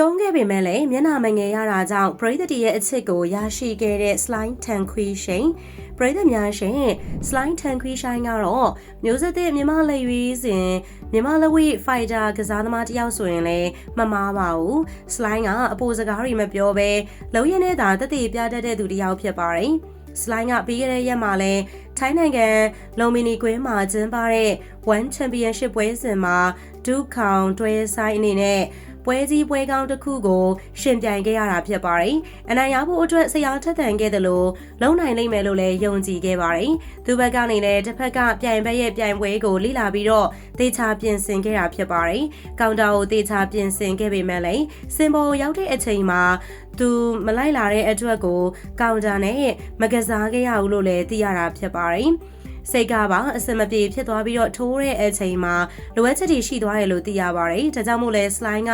ရှုံးခဲ့ပေမဲ့လည်းမျက်နှာမငယ်ရတာကြောင့်ပရိသတ်တွေရဲ့အချစ်ကိုရရှိခဲ့တဲ့ slime tan queen ရှင်ပရိသတ်များရှင် slime tan queen ရှင်ကတော့မျိုးဆက်တဲ့မြန်မာလက်ရွေးစဉ်မြန်မာလက်ဝိ fighter ကစားသမားတစ်ယောက်ဆိုရင်လည်းမမားပါဘူး slime ကအပိုစကားတွေမပြောဘဲလုံးရင်နဲ့သာတသက်ပြတတ်တဲ့သူတစ်ယောက်ဖြစ်ပါတယ်စလိုင်းကပြီးခဲ့တဲ့ရက်မှာလဲထိုင်းနိုင်ငံလုံမီနီကွင်းမှာကျင်းပတဲ့ One Championship ပွဲစဉ်မှာဒုခေါင်တွဲဆိုင်အနေနဲ့ ပွဲကြီးပွဲကောင်းတစ်ခုကိုရှင်ပြိုင်ခဲ့ရတာဖြစ်ပါတယ်။အနိုင်ရဖို့အတွက်ဆရာထက်သန်ခဲ့တယ်လို့လုံနိုင်လိမ့်မယ်လို့လည်းယုံကြည်ခဲ့ပါတယ်။သူဘက်ကနေလည်းတစ်ဖက်ကပြိုင်ဘက်ရဲ့ပြိုင်ပွဲကိုလိလာပြီးတော့တေချာပြင်ဆင်ခဲ့တာဖြစ်ပါတယ်။ကောင်တာကိုတေချာပြင်ဆင်ခဲ့ပေမဲ့လည်းစင်ပေါ်ရောက်တဲ့အချိန်မှာသူမလိုက်လာတဲ့အတွက်ကိုကောင်တာနဲ့မကစားခဲ့ရဘူးလို့လည်းသိရတာဖြစ်ပါတယ်။ စိတ်ကပါအစမပြေဖြစ်သွားပြီးတော့ထိုးတဲ့အချိန်မှာလိုအပ်ချက်တွေရှိသွားတယ်လို့သိရပါတယ်။ဒါကြောင့်မို့လဲ slime က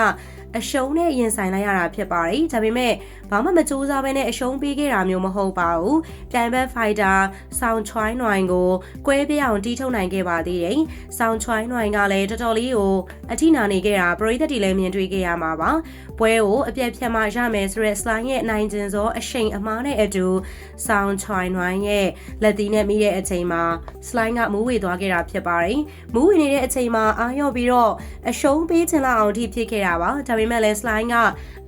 အရှုံးနဲ့ရင်ဆိုင်လိုက်ရတာဖြစ်ပါတယ်။ဒါပေမဲ့ဘာမှမကြိုးစားဘဲနဲ့အရှုံးပေးခဲ့တာမျိုးမဟုတ်ပါဘူး။ပြိုင်ဘက်ဖိုက်တာဆောင်းချွိုင်းနွိုင်ကိုကွဲပြအောင်တီးထုတ်နိုင်ခဲ့ပါသေးတယ်။ဆောင်းချွိုင်းနွိုင်ကလည်းတော်တော်လေးကိုအထိနာနေခဲ့တာပရိသတ်တွေလည်းမြင်တွေ့ခဲ့ရမှာပါ။ပွဲကိုအပြက်ဖြတ်မှရမယ်ဆိုတဲ့ slime ရဲ့နိုင်ကျင်စောအရှိန်အမားနဲ့အတူဆောင်းချွိုင်းနွိုင်ရဲ့လက်သီးနဲ့မိတဲ့အချိန်မှာ slime ကမူးဝေသွားခဲ့တာဖြစ်ပါတယ်။မူးဝေနေတဲ့အချိန်မှာအာရော့ပြီးတော့အရှုံးပေးချင်လောက်အောင်ထိဖြစ်ခဲ့တာပါ။ဒါပေမဲ့လည်း slime က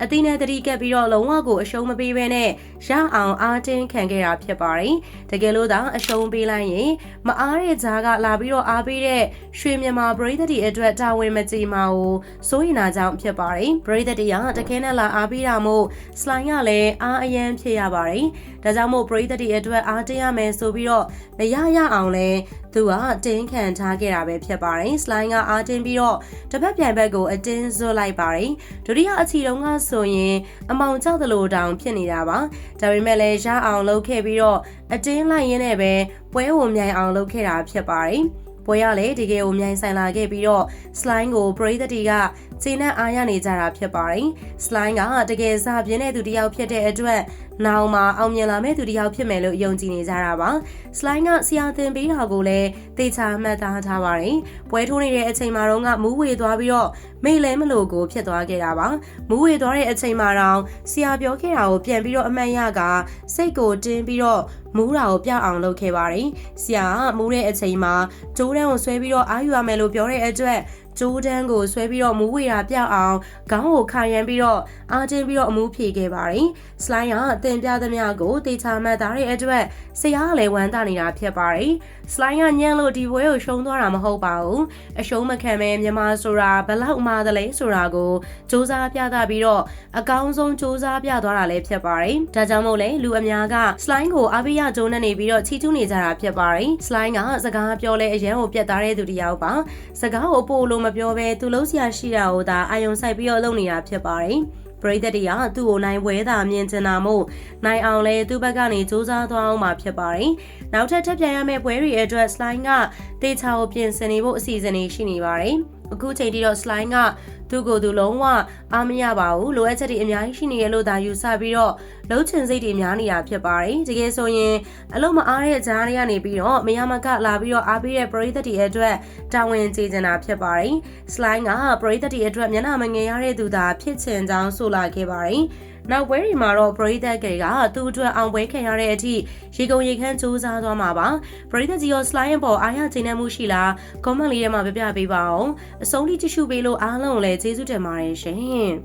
အသီးနဲ့တတိကပ်ပြီးတော့လုံးဝကိုအရှုံးမပေးဘဲနဲ့ရအောင်အားတင်းခံခဲ့တာဖြစ်ပါတယ်။တကယ်လို့သာအရှုံးပေးလိုက်ရင်မအားတဲ့ဂျားကလာပြီးတော့အားပေးတဲ့ရွှေမြန်မာပရိသတ်တွေအတွက်တာဝန်မကြီးမှာကိုစိုးရင်နာကြောင့်ဖြစ်ပါတယ်။ပရိသတ်တွေကတခဲနဲ့လာအားပေးတာမို့ slime ကလည်းအားအယမ်းဖြစ်ရပါတယ်။ဒါကြောင့်မို့ပရိသတ်တွေအတွက်အားတင်းရမယ်ဆိုပြီးတော့မရရအောင်လဲသူကတင်းခံထားခဲ့တာပဲဖြစ်ပါတယ်။ slime ကအားတင်းပြီးတော့တစ်ဖက်ပြိုင်ဘက်ကိုအတင်းဇွတ်လိုက်ပါတယ်။ဒုတိယအချီတုံးကဆိုရင်အမောင်ကြောက်သလိုတောင်ဖြစ်နေတာပါ။ဒါပေမဲ့လည်းရအောင်လုပ်ခဲ့ပြီးတော့အတင်းလိုက်ရင်းနဲ့ပဲပွဲဝင်မြိုင်အောင်လုပ်ခဲ့တာဖြစ်ပါတယ်။ပွဲရလေဒီကယ်ကိုမြိုင်ဆိုင်လာခဲ့ပြီးတော့ slime ကိုပရိသတ်တွေက ခြေနဲ့အားရနေကြတာဖြစ်ပါတယ်။ slime ကတကယ်စားပြင်းတဲ့သူတစ်ယောက်ဖြစ်တဲ့အတွက်နောင်မှာအောင်မြင်လာမယ့်သူတစ်ယောက်ဖြစ်မယ်လို့ယုံကြည်နေကြတာပါ။ slime ကဆရာသင်ပေးတာကိုလည်းသေချာမှတ်သားထားပါတယ်။ပွဲထိုးနေတဲ့အချိန်မှာတော့ကမူးဝေသွားပြီးတော့မိတ်လဲမလို့ကိုဖြစ်သွားခဲ့တာပါ။မူးဝေသွားတဲ့အချိန်မှာတော့ဆရာပြောခဲ့တာကိုပြန်ပြီးတော့အမှန်ရကစိတ်ကိုတင်းပြီးတော့မူးတာကိုပြအောင်လုပ်ခဲ့ပါတယ်။ဆရာကမူးတဲ့အချိန်မှာဂျိုးတန်းကိုဆွဲပြီးတော့အာယူရမယ်လို့ပြောတဲ့အတွက် ဂျိုးဒန်းကိုဆွဲပြီးတော့မူးဝေတာပြအောင်ခေါင်းကိုခါရမ်းပြီးတော့အာတင်းပြီးတော့အမူးဖြေခဲ့ပါတယ်။ slime ကအတင်ပြသမျှကိုတေချာမှတ်သားတဲ့အတွက်ဆရာကလည်းဝမ်းသာနေတာဖြစ်ပါတယ်။ slime ကညံ့လို့ဒီပွဲကိုရှုံးသွားတာမဟုတ်ပါဘူး။အရှုံးမခံပဲမြန်မာဆိုတာဘလောက်မှသလဲဆိုတာကိုစူးစမ်းပြသပြီးတော့အကောင်းဆုံးစူးစမ်းပြသွားတာလည်းဖြစ်ပါတယ်။ဒါကြောင့်မို့လဲလူအများက slime ကိုအပိယဂျိုးနဲ့နေပြီးတော့ချီကျူးနေကြတာဖြစ်ပါတယ်။ slime ကစကားပြောလဲအရန်ကိုပြတ်သားတဲ့သူတစ်ယောက်ပါ။စကားကိုပို့လို့မပြောဘဲသူလုံးစရာရှိတာကိုသာအာယုံဆိုင်ပြီးတော့လုပ်နေတာဖြစ်ပါတယ်ပရိသတ်တွေကသူ့ကိုနိုင်ပွဲသာမြင်ချင်တာမို့နိုင်အောင်လဲသူ့ဘက်ကနေစူးစမ်းသွားအောင်မှာဖြစ်ပါတယ်။နောက်ထပ်ထပ်ပြန်ရမယ့်ပွဲတွေအတွက် slime ကတေချာကိုပြင်ဆင်နေဖို့အစီအစဉ်တွေရှိနေပါတယ်။အခုချိန်ထိတော့ slime က သူ့ကိုယ်သူလုံးဝအားမရပါဘူးလိုအပ်ချက်တွေအများကြီးရှိနေရလို့သာယူဆပြီးတော့လှုပ်ချင်စိတ်တွေများနေတာဖြစ်ပါတယ်တကယ်ဆိုရင်အလုံးမအားတဲ့ဂျားတွေကနေပြီးတော့မရမကလာပြီးတော့အားပေးတဲ့ပရိသတ်တွေအတွက်တာဝန်ကျေချင်တာဖြစ်ပါတယ် slime ကပရိသတ်တွေအတွက်မျက်နှာမငယ်ရတဲ့သူသာဖြစ်ချင်ကြောင်းဆိုလာခဲ့ပါတယ် နောက်ပွဲတွေမှာတော့ပရိသတ်တွေကသူ့အတွက်အောင်ပွဲခံရတဲ့အထိရေကုန်ရေခမ်းစူးစမ်းသွားမှာပါပရိသတ်ကြီးရော slime ပေါ်အားရချိန်နှမှုရှိလား comment လေးထဲမှာပြပြပေးပါအောင်အဆုံးထိကြည့်ရှုပေးလို့အားလုံးကိုလည်းကျေးဇူးတင်ပါတယ်ရှင်